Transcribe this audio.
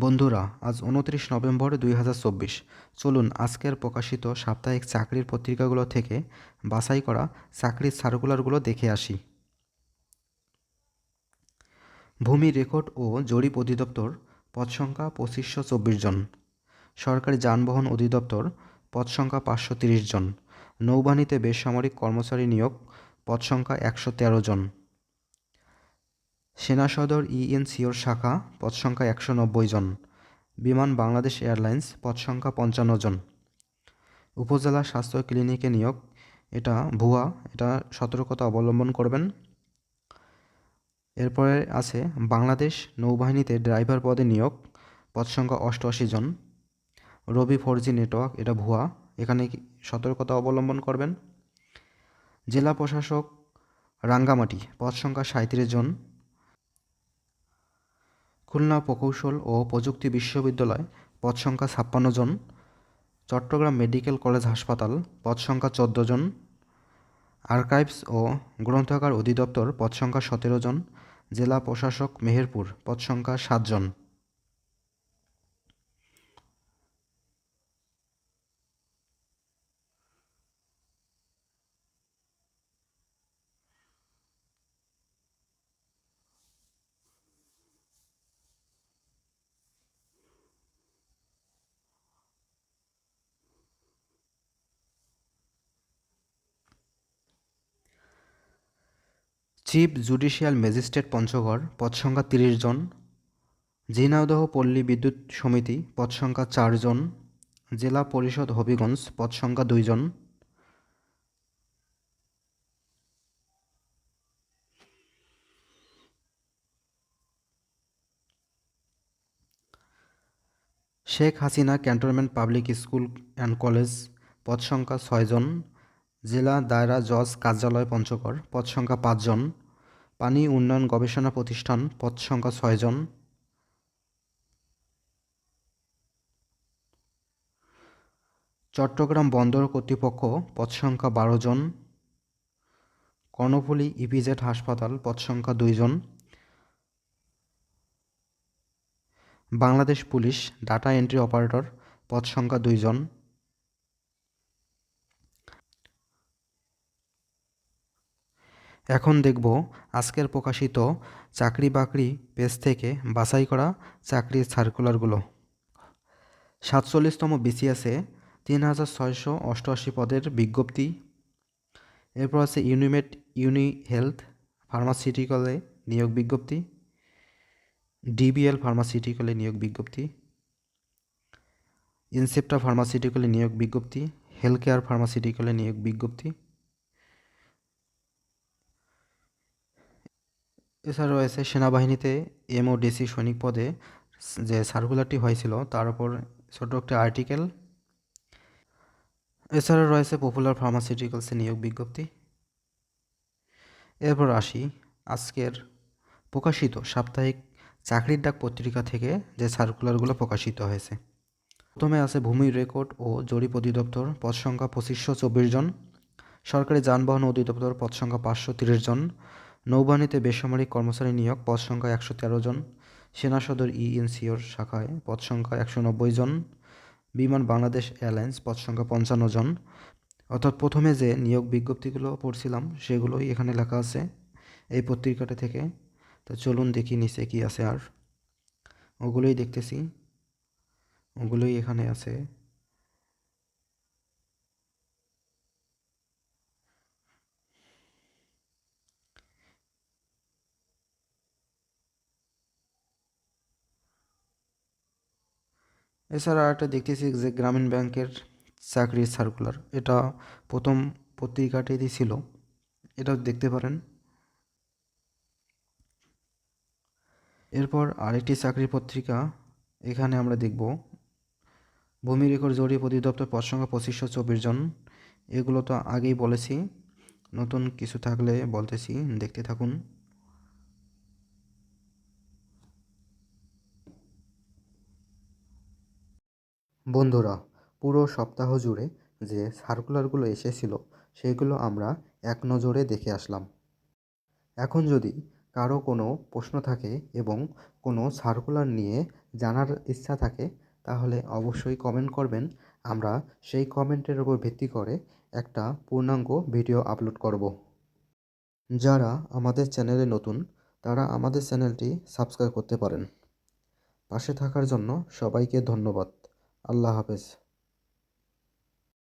বন্ধুরা, আজ উনত্রিশ নভেম্বর দুই হাজার চব্বিশ। চলুন আজকের প্রকাশিত সাপ্তাহিক চাকরির পত্রিকাগুলো থেকে বাছাই করা চাকরির সার্কুলারগুলো দেখে আসি। ভূমি রেকর্ড ও জরিপ অধিদপ্তর, পদ সংখ্যা পঁচিশশো চব্বিশ জন। সরকারি যানবাহন অধিদপ্তর, পদ সংখ্যা পাঁচশো তিরিশ জন। নৌবাহিনীতে বেসামরিক কর্মচারী নিয়োগ, পদ সংখ্যা একশো তেরো জন। সেনা সদর ইএনসিওর শাখা পদ সংখ্যা একশো নব্বই জন। বিমান বাংলাদেশ এয়ারলাইন্স পদ সংখ্যা পঞ্চান্ন জন। উপজেলা স্বাস্থ্য ক্লিনিকে নিয়োগ। এটা ভুয়া, এটা সতর্কতা অবলম্বন করবেন। এরপরে আছে বাংলাদেশ নৌবাহিনীতে ড্রাইভার পদে নিয়োগ পদ সংখ্যা অষ্টআশি জন। রবি ফোর জি নেটওয়ার্ক, এটা ভুয়া, এখানে সতর্কতা অবলম্বন করবেন। জেলা প্রশাসক রাঙ্গামাটি পদ সংখ্যা সাঁত্রিশ জন। খুলনা প্রকৌশল ও প্রযুক্তি বিশ্ববিদ্যালয়, পদ সংখ্যা ছাপ্পান্ন জন, চট্টগ্রাম মেডিকেল কলেজ হাসপাতাল, পদ সংখ্যা চোদ্দ জন, আর্কাইভস ও গ্রন্থাগার অধিদপ্তর, পদ সংখ্যা সতেরো জন, জেলা প্রশাসক মেহেরপুর, পদ সংখ্যা সাতজন চিফ জুডিশিয়াল ম্যাজিস্ট্রেট পঞ্চগড় পদ সংখ্যা তিরিশ জন। ঝিনাইদহ পল্লী বিদ্যুৎ সমিতি পদ সংখ্যা চারজন জেলা পরিষদ হবিগঞ্জ পদ সংখ্যা দুইজন Sheikh Hasina cantonment public school and college পদ সংখ্যা ছয়জন জেলা দায়রা জজ কার্যালয় পঞ্চগড়, পদ সংখ্যা পাঁচজন পানি উন্নয়ন গবেষণা প্রতিষ্ঠান, পদ সংখ্যা ছয়জন চট্টগ্রাম বন্দর কর্তৃপক্ষ, পদ সংখ্যা বারো জন। কর্ণফুলী ইপিজেড হাসপাতাল, পদ সংখ্যা দুইজন Bangladesh police, data entry operator, পদ সংখ্যা দুইজন এখন দেখব আজকের প্রকাশিত চাকরি বাকরি পেজ থেকে বাছাই করা চাকরির সার্কুলারগুলো সাতচল্লিশতম বিসিএসে তিন হাজার ছয়শো অষ্টআশি পদের বিজ্ঞপ্তি। এরপর আছে ইউনিমেট ইউনি হেলথ ফার্মাসিউটিক্যালে নিয়োগ বিজ্ঞপ্তি। ডিবিএল ফার্মাসিউটিক্যালে নিয়োগ বিজ্ঞপ্তি। ইনসেপ্টা ফার্মাসিউটিক্যালে নিয়োগ বিজ্ঞপ্তি। হেলথ কেয়ার ফার্মাসিউটিক্যালে নিয়োগ বিজ্ঞপ্তি। এছাড়া রয়েছে সেনাবাহিনীতে এমওডিসি সৈনিক পদে, যে সার্কুলারটি হয়েছিল, তার উপর ছোট একটা আর্টিকেল এছাড়া রয়েছে পপুলার ফার্মাসিউটিক্যালসে নিয়োগ বিজ্ঞপ্তি। এরপর আসি আজকের প্রকাশিত সাপ্তাহিক চাকরির ডাক পত্রিকা থেকে যে সার্কুলারগুলো প্রকাশিত হয়েছে। প্রথমে আছে ভূমি রেকর্ড ও জরিপ অধিদপ্তর, পদ সংখ্যা পঁচিশশো চব্বিশ জন। সরকারি যানবাহন অধিদপ্তর, পদ সংখ্যা পাঁচশো তিরিশ জন। নৌবাহিনীতে বেসামরিক কর্মচারী নিয়োগ, পদ সংখ্যা একশো তেরো জন। সেনা সদর ইএনসিওর শাখায় পদ সংখ্যা একশো নব্বই জন। বিমান বাংলাদেশ এয়ারলাইন্স পদ সংখ্যা পঞ্চান্ন জন। অর্থাৎ প্রথমে যে নিয়োগ বিজ্ঞপ্তিগুলো পড়ছিলাম, সেগুলোই এখানে লেখা আছে এই পত্রিকাটা থেকে। তো চলুন দেখি নিচে কি আছে আর। ওগুলোই দেখতেছি। ওগুলোই এখানে আছে। এছাড়া একটা দেখতেছি যে গ্রামীণ ব্যাংকের চাকরির সার্কুলার এটা প্রথম পত্রিকাটিতে ছিল, এটাও দেখতে পারেন। এরপর আরেকটি চাকরি পত্রিকা, এখানে আমরা দেখব, ভূমি রেকর্ড জরিপ অধিদপ্তর পদ সংখ্যা পঁচিশশো চব্বিশ জন, এগুলো তো আগেই বলেছি, নতুন কিছু থাকলে বলতেছি, দেখতে থাকুন। বন্ধুরা, পুরো সপ্তাহ জুড়ে যে সার্কুলারগুলো এসেছিল, সেগুলো আমরা এক নজরে দেখে আসলাম। এখন যদি কারও কোনো প্রশ্ন থাকে এবং কোনো সার্কুলার নিয়ে জানার ইচ্ছা থাকে, তাহলে অবশ্যই কমেন্ট করবেন। আমরা সেই কমেন্টের উপর ভিত্তি করে একটা পূর্ণাঙ্গ ভিডিও আপলোড করব। যারা আমাদের চ্যানেলে নতুন, তারা আমাদের চ্যানেলটি সাবস্ক্রাইব করতে পারেন। পাশে থাকার জন্য সবাইকে ধন্যবাদ। আল্লাহ হাফেজ।